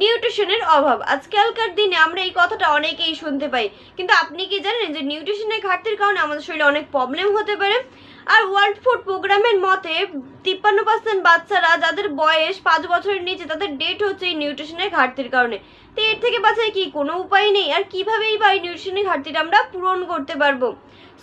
নিউট্রিশনের অভাব। আজকালকার দিনে আমরা এই কথাটা অনেকেই শুনতে পাই। কিন্তু আপনি কি জানেন যে নিউট্রিশনের ঘাটতির কারণে আমাদের শরীরে অনেক প্রবলেম হতে পারে? আর ওয়ার্ল্ড ফুড প্রোগ্রামের মতে, তিপ্পান্ন পার্সেন্ট বাচ্চারা যাদের বয়স পাঁচ বছরের নিচে, তাদের ডেট হচ্ছে এই নিউট্রিশনের ঘাটতির কারণে। তো এর থেকে বাঁচার কি কোনো উপায় নেই? আর কিভাবেই বা এই নিউট্রিশনের ঘাটতিটা আমরা পূরণ করতে পারব?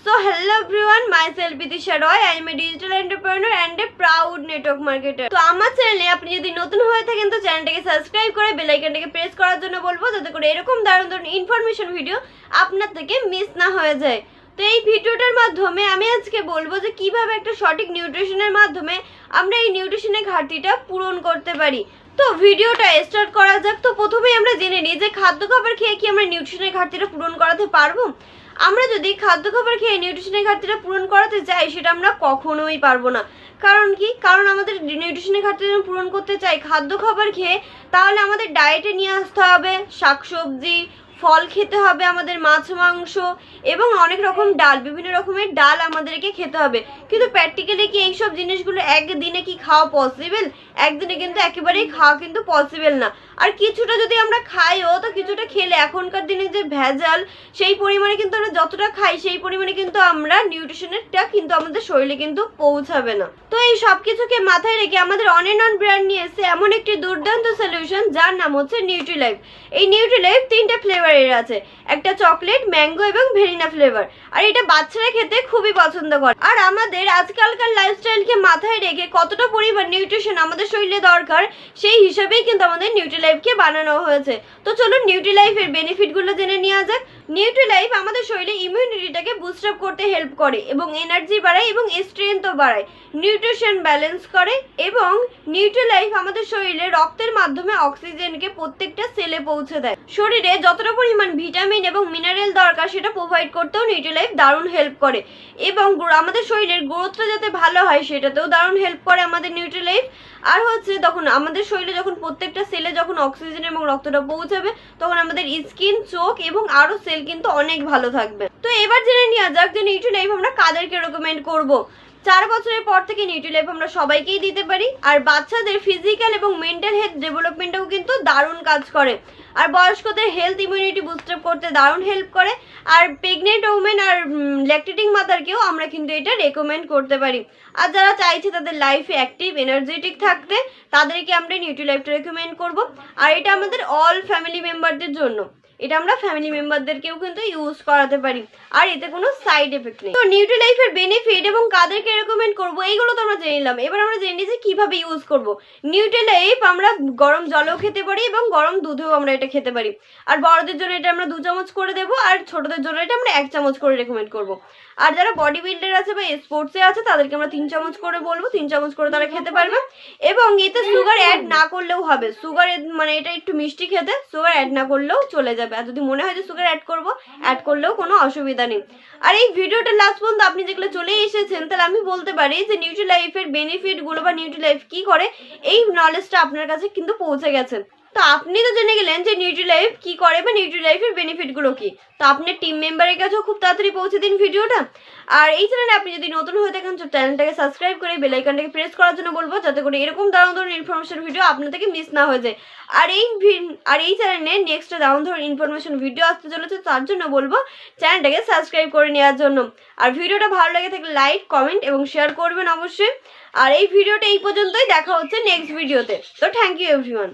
So hello everyone myself Bidisha Roy I am a digital entrepreneur and a proud network marketer তো আমার চ্যানেলে আপনি যদি নতুন হয়ে থাকেন, তো চ্যানেলটাকে সাবস্ক্রাইব করে বেল আইকনটাকে প্রেস করার জন্য বলব, যাতে করে এরকম দারুণ দারুণ ইনফরমেশন ভিডিও আপনার থেকে মিস না হয়ে যায়। তো এই ভিডিওটার মাধ্যমে আমি আজকে বলব যে কীভাবে একটা সঠিক নিউট্রিশনের মাধ্যমে আমরা এই নিউট্রিশনের ঘাটতিটা পূরণ করতে পারি। তো ভিডিওটা স্টার্ট করা যাক। তো প্রথমেই আমরা জেনে নিই যে খাদ্য খাবার খেয়ে কি আমরা নিউট্রিশনের ঘাটতিটা পূরণ করাতে পারব? আমরা যদি খাদ্য খাবার খেয়ে নিউট্রিশনের ঘাটতিটা পূরণ করাতে চাই সেটা আমরা কখনোই পারব না। কারণ কি? কারণ আমাদের নিউট্রিশনের ঘাটতি যদি পূরণ করতে চাই খাদ্য খাবার খেয়ে, তাহলে আমাদের ডায়েটে নিয়ে আসতে হবে শাকসবজি ফল খেতে হবে আমাদের মাছ, মাংস এবং অনেক রকম ডাল, বিভিন্ন রকমের ডাল আমাদেরকে খেতে হবে। কিন্তু প্র্যাকটিক্যালি কি এইসব জিনিসগুলো একদিনে কি খাওয়া পসিবল একদিনে কিন্তু একেবারেই খাওয়া কিন্তু পসিবল না। আর কিছুটা যদি আমরা খাইও, তো কিছুটা খেলে এখনকার দিনে যে ভেজাল, সেই পরিমাণে কিন্তু আমরা যতটা খাই, সেই পরিমাণে কিন্তু আমরা নিউট্রিশনেরটা কিন্তু আমাদের শরীরে কিন্তু পৌঁছাবে না। তো এই সব কিছুকে মাথায় রেখে আমাদের অনেনন ব্র্যান্ড নিয়ে এসে এমন একটি দুর্দান্ত সলিউশন যার নাম হচ্ছে নিউট্রিলাইফ এই নিউট্রিলাইফ তিনটে ফ্লেভারের আছে, একটা চকলেট ম্যাঙ্গো এবং ভেরিনা ফ্লেভার আর এটা বাচ্চারা খেতে খুবই পছন্দ করে। আর আমাদের আজকালকার লাইফস্টাইলকে মাথায় রেখে কতটা পরিমাণ নিউট্রিশন আমাদের শরীরে দরকার, সেই হিসাবেই কিন্তু আমাদের নিউট্রিলাইফকে বানানো হয়েছে। তো চলুন নিউট্রিলাইফের বেনিফিটগুলো জেনে নেওয়া যাক। নিউট্রিলাইফ আমাদের শরীরে ইমিউনিটিটাকে বুস্ট আপ করতে হেল্প করে এবং এনার্জি বাড়ায় এবং স্ট্রেংথও বাড়ায়। নিউট্রিশন ব্যালেন্স করে এবং নিউট্রিলাইফ আমাদের শরীরে রক্তের মাধ্যমে অক্সিজেনকে প্রত্যেকটা সেলে পৌঁছে দেয়। শরীরে যতটা পরিমাণ ভিটামিন এবং মিনারেল দরকার সেটা প্রোভাইড করতেও নিউট্রিলাইফ দারুণ হেল্প করে। এবং আমাদের শরীরের গ্রোথটা যাতে ভালো হয় সেটাতেও দারুণ হেল্প করে আমাদের নিউট্রিলাইফ আর হচ্ছে তখন আমাদের শরীরে যখন প্রত্যেকটা সেলে যখন অক্সিজেন এবং রক্তটা পৌঁছাবে, তখন আমাদের স্কিন চোখ এবং আরও সেল কিন্তু অনেক ভালো থাকবে। তো এবার জেনে নেওয়া যাক যে নিউট্রি লাইফ আমরা কাদেরকে রেকমেন্ড করব। চার বছরের পর থেকে নিউট্রিলাইফ আমরা সবাইকেই দিতে পারি, আর বাচ্চাদের ফিজিক্যাল এবং মেন্টাল হেলথ ডেভেলপমেন্টেও কিন্তু দারুণ কাজ করে। আর বয়স্কদের হেলথ ইমিউনিটি বুস্ট আপ করতে দারুণ হেল্প করে। আর প্রেগনেন্ট ওমেন আর ল্যাকটেটিং মাদারকেও আমরা কিন্তু এটা রেকমেন্ড করতে পারি। আর যারা চাইছে তাদের লাইফে অ্যাক্টিভ এনার্জেটিক থাকতে, তাদেরকে আমরা নিউট্রিলাইফটা রেকমেন্ড করব। আর এটা আমাদের অল ফ্যামিলি মেম্বারদের জন্য। এটা আমরা ফ্যামিলি মেম্বারদেরকেও কিন্তু ইউজ করাতে পারি। আর এতে কোনো সাইড এফেক্ট নেই। তো নিউট্রিলাইফের বেনিফিট এবং কাদেরকে রেকমেন্ড করব, এইগুলো তো আমরা জেনে নিলাম। এবার আমরা জেনে যে কীভাবে ইউজ করব। নিউট্রিলাইফ আমরা গরম জলেও খেতে পারি এবং গরম দুধেও আমরা এটা খেতে পারি। আর বড়দের জন্য এটা আমরা দু চামচ করে দেবো, আর ছোটদের জন্য এটা আমরা এক চামচ করে রেকমেন্ড করব। আর যারা বডি বিল্ডার আছে বা স্পোর্টসে আছে, তাদেরকে আমরা তিন চামচ করে বলব। তিন চামচ করে তারা খেতে পারবে। এবং এতে সুগার অ্যাড না করলেও হবে। সুগার মানে এটা একটু মিষ্টি খেতে সুগার অ্যাড না করলেও চলে যাবে। আর যদি মনে হয় যে সুগার অ্যাড করব অ্যাড করলেও কোনো অসুবিধা নেই। আর এই ভিডিওটা লাস্ট পর্যন্ত আপনি যেগুলো চলে এসেছেন, তাহলে আমি বলতে পারি যে নিউট্রি লাইফের বেনিফিটগুলো বা নিউট্রি লাইফ কী করে, এই নলেজটা আপনার কাছে কিন্তু পৌঁছে গেছে। তো আপনি তো জেনে গেলেন যে নিউট্রি লাইফ কি করে বা নিউট্রি লাইফের বেনিফিটগুলো কি। তো আপনার টিম মেম্বারের কাছেও খুব তাড়াতাড়ি পৌঁছে দিন ভিডিওটা। আর এই চ্যানেলে আপনি যদি নতুন হয়ে থাকেন, তো চ্যানেলটাকে সাবস্ক্রাইব করে বেল আইকনটাকে প্রেস করার জন্য বলব, যাতে করে এরকম দারুণ ধরনের ইনফরমেশন ভিডিও আপনার থেকে মিস না হয়ে যায়। আর এই আর এই চ্যানেলে নেক্সট দারুণ ধরনের ইনফরমেশন ভিডিও আসতে চলেছে, তার জন্য বলব চ্যানেলটাকে সাবস্ক্রাইব করে নেওয়ার জন্য। আর ভিডিওটা ভালো লাগে থাকলে লাইক কমেন্ট এবং শেয়ার করবেন অবশ্যই। আর এই ভিডিওটা এই পর্যন্তই, দেখা হচ্ছে নেক্সট ভিডিওতে তো থ্যাংক ইউ এভরিওয়ান